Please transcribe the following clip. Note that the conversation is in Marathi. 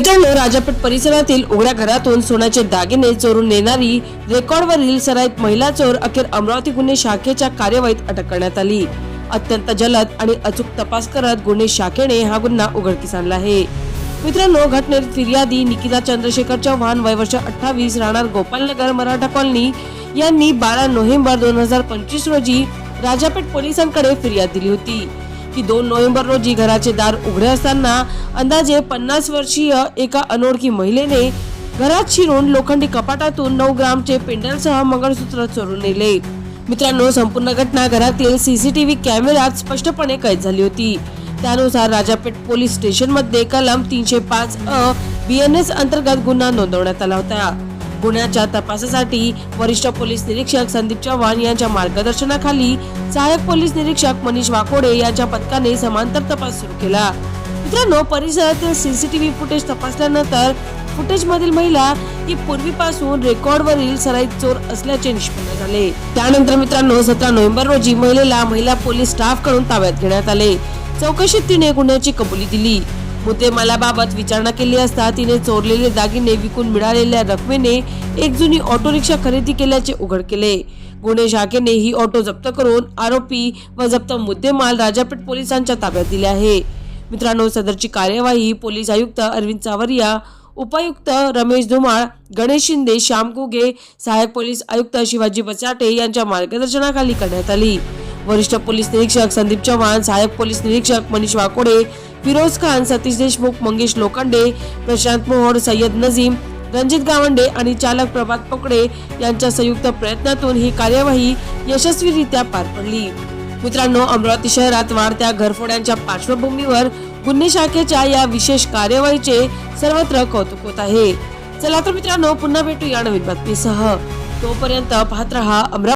मित्रांनो राजापेठ परिसरातील उघड्या घरातून सोन्याचे दागिने चोरून नेणारी रेकॉर्डवरील सराईत महिला चोर अखेर अमरावती गुन्हे शाखेच्या कार्यवाहीत अटक करण्यात आली. अत्यंत जलद आणि अचूक तपास करत गुन्हे शाखेने हा गुन्हा उघडकीस आणला आहे. मित्रांनो घटनेत फिर्यादी निकिता चंद्रशेखर चव्हाण वय वर्ष अठ्ठावीस राहणार गोपालनगर मराठा कॉलनी यांनी बारा नोव्हेंबर दोन हजार पंचवीस रोजी राजापेठ पोलिसांकडे फिर्याद दिली होती. की दोन नोव्हेंबर रोजी घराचे दार उघडे असताना अंदाजे पन्नास वर्षीय एका अनोळखी महिलेने घरात शिरून लोखंडी कपाटातून नऊ ग्रामचे पेंडलसह मंगळसूत्र चोरून नेले. मित्रांनो संपूर्ण घटना घरातील सीसीटीव्ही कॅमेऱ्यात स्पष्टपणे कैद झाली होती. त्यानुसार राजापेठ पोलीस स्टेशनमध्ये कलम तीनशे पाच अ एस अंतर्गत गुन्हा नोंदवण्यात आला होता. गुन्ह्याच्या तपासासाठी वरिष्ठ पोलीस निरीक्षक संदीप चव्हाण यांच्या मार्गदर्शनाखाली सहाय्यक पोलीस निरीक्षक मनीष वाकोडे यांच्या पथकाने समांतर तपास सुरू केला. मित्रांनो परिसरातील सीसीटीव्ही फुटेज तपासल्यानंतर फुटेज मधील महिला ही पूर्वीपासून रेकॉर्डवरील सराईत चोर असल्याचे निष्पन्न झाले. त्यानंतर मित्रांनो सतरा नोव्हेंबर रोजी महिलेला महिला पोलीस स्टाफकडून ताब्यात घेण्यात आले. चौकशीत तिने गुन्ह्याची कबुली दिली. मुद्देमालाबाबत विचारणा केली असता तिने चोरलेले दागिने विकून मिळालेल्या रकमेने एक जुनी ऑटो रिक्षा खरेदी केल्याचे उघड केले. गुन्हे शाखेने ही ऑटो जप्त करून आरोपी व जप्त मुद्देमाल राजापेठ पोलिसांच्या ताब्यात दिले आहे. मित्रांनो सदरची कार्यवाही पोलीस आयुक्त अरविंद चावरिया उपायुक्त रमेश धुमाळ गणेश शिंदे श्याम कुगे सहाय्यक पोलीस आयुक्त शिवाजी बचाटे यांच्या मार्गदर्शनाखाली करण्यात आली. वरिष्ठ पोलीस निरीक्षक संदीप चव्हाण सहाय्यक पोलीस निरीक्षक मनीष वाकोडे फिरोज खान सतीश देशमुख मंगेश लोखंडे प्रशांत मोहोड सय्यद नजीम रणजित गावंडे आणि चालक प्रभात पोकडे यांच्या संयुक्त प्रयत्नातून ही कार्यवाही यशस्वीरित्या पार पडली. मित्रांनो अमरावती शहरात वाढत्या घरफोड्यांच्या पार्श्वभूमीवर गुन्हे शाखेच्या या विशेष कार्यवाहीचे सर्वत्र कौतुक होत आहे. चला तर मित्रांनो पुन्हा भेटू या नवीन बातमीसह. तोपर्यंत पाहत रहा अमरावती